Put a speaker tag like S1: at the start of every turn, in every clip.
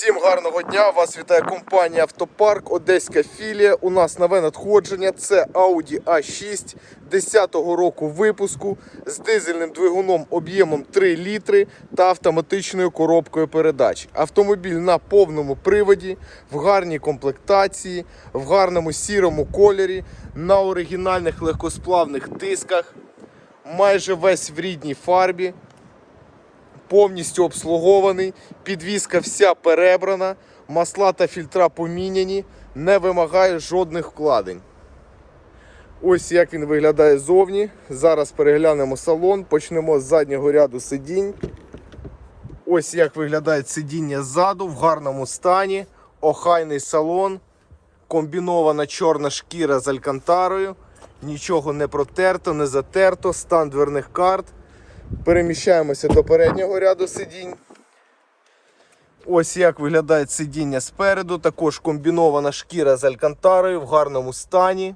S1: Всім гарного дня! Вас вітає компанія Автопарк, Одеська філія. У нас нове надходження. Це Audi A6 10-го року випуску з дизельним двигуном об'ємом 3 літри та автоматичною коробкою передач. Автомобіль на повному приводі, в гарній комплектації, в гарному сірому кольорі, на оригінальних легкосплавних дисках, майже весь в рідній фарбі повністю обслугований, підвізка вся перебрана, масла та фільтра поміняні, не вимагає жодних вкладень. Ось як він виглядає ззовні. Зараз переглянемо салон, почнемо з заднього ряду сидінь. Ось як виглядає сидіння ззаду в гарному стані, охайний салон, комбінована чорна шкіра з алькантарою, нічого не протерто, не затерто, стан дверних карт. Переміщаємося до переднього ряду сидінь. Ось як виглядає сидіння спереду. Також комбінована шкіра з алькантарою в гарному стані.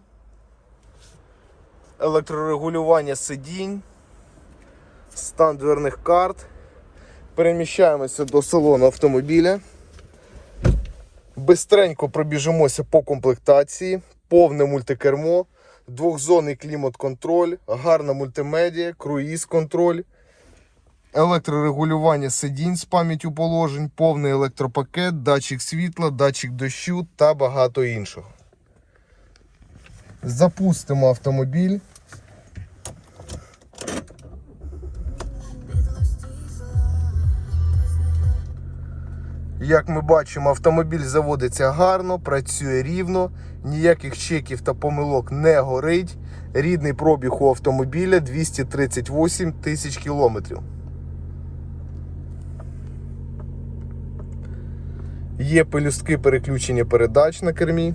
S1: Електрорегулювання сидінь. Стан дверних карт. Переміщаємося до салону автомобіля. Бистренько пробіжимося по комплектації. Повне мультикермо, двохзонний клімат-контроль, гарна мультимедія, круїз-контроль, електрорегулювання сидінь з пам'яттю положень, повний електропакет, датчик світла, датчик дощу та багато іншого. Запустимо автомобіль. Як ми бачимо, автомобіль заводиться гарно, працює рівно, ніяких чеків та помилок не горить. Рідний пробіг у автомобіля 238 тисяч кілометрів. Є пелюстки переключення передач на кермі.